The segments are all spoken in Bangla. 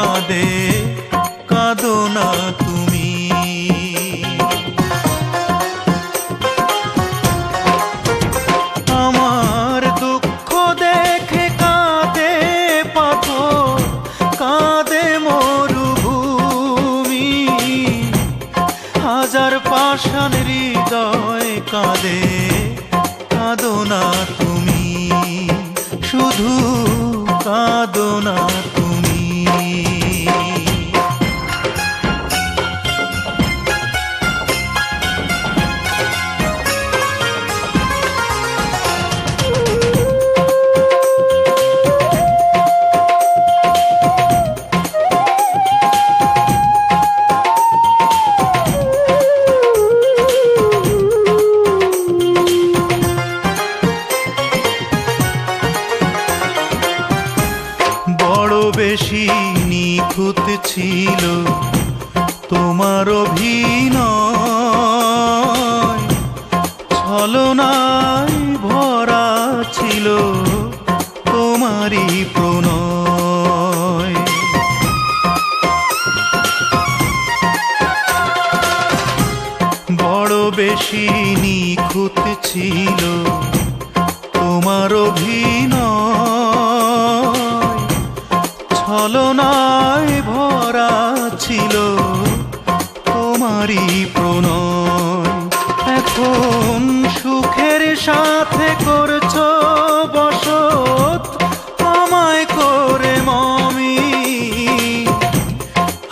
কাঁদে, কাঁদো না তুমি। আমার দুঃখ দেখে কাঁদে পাথর, কাঁদে মরুভূমি। হাজার পাষাণ হৃদয় কাঁদে, কাঁদো না তুমি। শুধু কাঁদো না নিখুঁত ছিল তোমার অভিনয়। ছলনায় ভরা ছিল তোমারই প্রণয়। বড় বেশি নিখুঁত ছিল তোমার অভিনয়। ছলনায় ভরা ছিল তোমারই প্রণয়। এখন সুখের সাথে করছ বসত, আমায় করে মমি।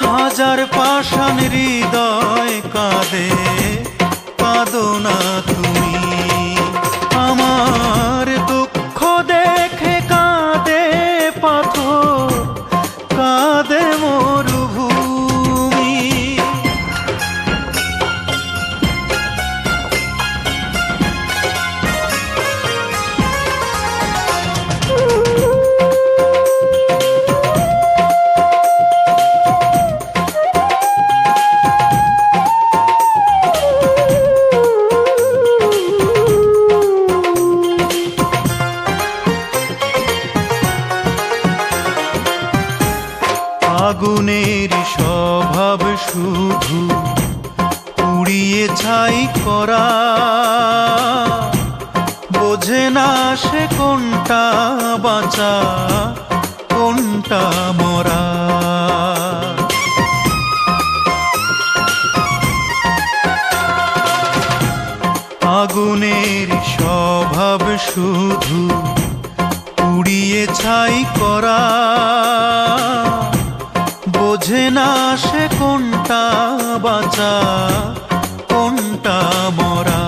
হাজার পাষাণ হৃদয় কাঁদে, কাঁদো না আগুনের স্বভাব শুধু পুড়িয়ে ছাই করা। বোঝে না সে কোনটা বাঁচা, কোনটা মরা। আগুনের স্বভাব শুধু পুড়িয়ে ছাই করা। বোঝে না সে কোনটা বাঁচা, কোনটা মরা।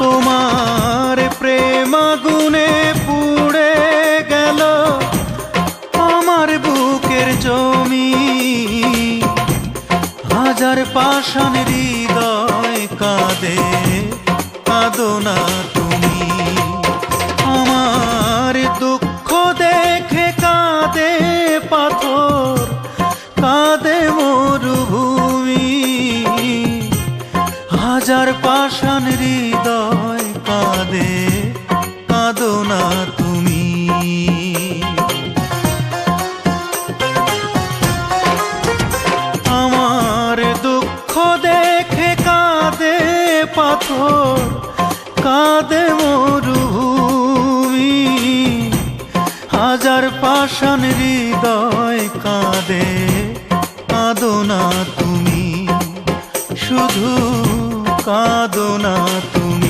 তোমার প্রেম আগুনে পুড়ে গেল, আমার বুকের জমি। হাজার পাষাণ হৃদয় কাঁদে, কাঁদো না কাঁদে, কাঁদো না তুমি। আমার দুঃখ দেখে কাঁদে পাথর, কাঁদে মরুভূমি। হাজার পাষাণ হৃদয় কাঁদে, কাঁদো না তুমি। শুধু কাঁদো না তুমি।